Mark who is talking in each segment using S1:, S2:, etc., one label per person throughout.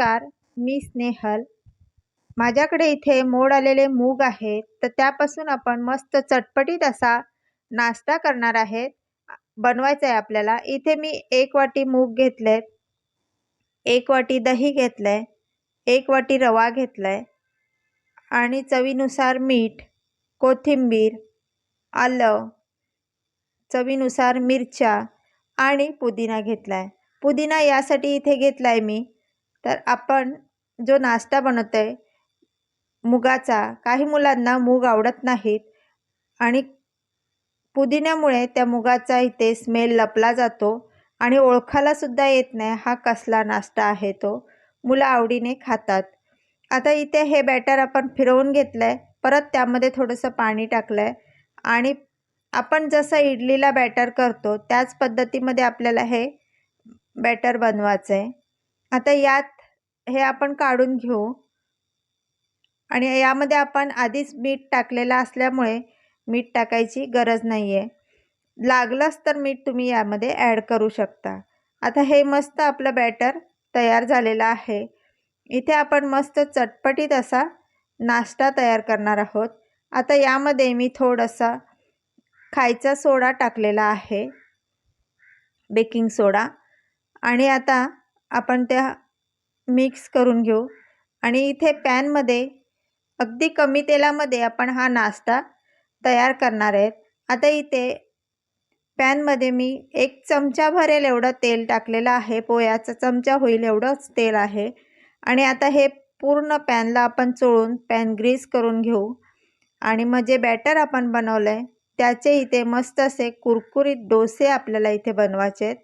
S1: नमस्कार मी स्नेहल. माझ्याकडे इथे मोड आलेले मूग आहेत तर त्यापासून आपण मस्त चटपटीत असा नाश्ता करणार आहेत. बनवायचा आहे आपल्याला. इथे मी एक वाटी मूग घेतले एक वाटी दही घेतलं आहे एक वाटी रवा घेतला आहे आणि चवीनुसार मीठ कोथिंबीर आलं चवीनुसार मिरच्या आणि पुदिना घेतला आहे पुदिना यासाठी इथे घेतला आहे मी. तर आपण जो नाश्ता बनवतो आहे मुगाचा काही मुलांना मूग आवडत नाहीत आणि पुदिन्यामुळे त्या मुगाचा इथे स्मेल लपला जातो आणि ओळखायलासुद्धा येत नाही हा कसला नाश्ता आहे तो. मुलं आवडीने खातात. आता इथे हे बॅटर आपण फिरवून घेतलं आहे परत त्यामध्ये थोडंसं पाणी टाकलं आहे आणि आपण जसं इडलीला बॅटर करतो त्याच पद्धतीमध्ये आपल्याला हे बॅटर बनवायचं आहे आता यात हे आपण काढून घेऊ. आणि यामध्ये आपण आधीच मीठ टाकलेलं असल्यामुळे मीठ टाकायची गरज नाही आहे लागलंच तर मीठ तुम्ही यामध्ये ॲड करू शकता. आता हे मस्त आपलं बॅटर तयार झालेलं आहे. इथे आपण मस्त चटपटीत असा नाश्ता तयार करणार आहोत. आता यामध्ये मी थोडासा खायचा सोडा टाकलेला आहे. Baking soda. आणि आता आपण त्या मिक्स करून घेऊ. आणि इथे पॅनमध्ये अगदी कमी तेलामध्ये आपण हा नाश्ता तयार करणार आहेत. आता इथे पॅनमध्ये मी एक चमचा भरेल एवढं तेल टाकलेलं आहे. पोह्याचा चमचा होईल एवढंच तेल आहे. आणि आता हे पूर्ण पॅनला आपण चोळून पॅन ग्रीस करून घेऊ. आणि मग जे बॅटर आपण बनवलं आहे त्याचे इथे मस्त असे कुरकुरीत डोसे आपल्याला इथे बनवायचे आहेत.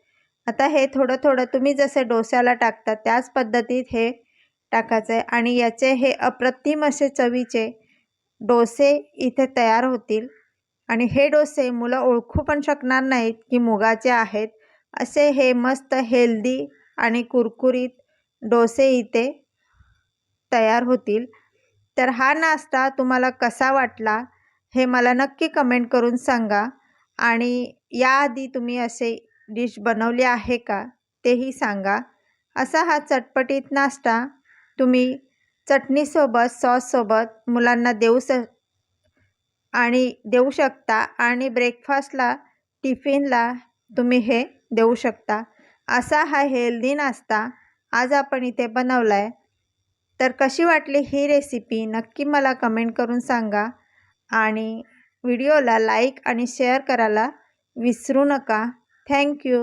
S1: आता हे थोडं थोडं तुम्ही जसे डोस्याला टाकता त्याच पद्धतीत हे टाकायचं आहे. आणि याचे हे अप्रतिम असे चवीचे डोसे इथे तयार होतील. आणि हे डोसे मुलं ओळखू पण शकणार नाहीत की मुगाचे आहेत. असे हे मस्त हेल्दी आणि कुरकुरीत डोसे इथे तयार होतील. तर हा नाश्ता तुम्हाला कसा वाटला हे मला नक्की कमेंट करून सांगा. आणि याआधी तुम्ही असे डिश बनवली आहे का? तेही सांगा. असा हा चटपटीत नाश्ता तुम्ही चटणीसोबत सॉससोबत मुलांना देऊ स आणि देऊ शकता आणि ब्रेकफास्टला टिफिनला तुम्ही हे देऊ शकता. असा हा हेल्दी नाश्ता आज आपण इथे बनवला आहे तर कशी वाटली ही रेसिपी नक्की मला कमेंट करून सांगा आणि व्हिडिओला लाईक आणि शेअर करायला विसरू नका. Thank you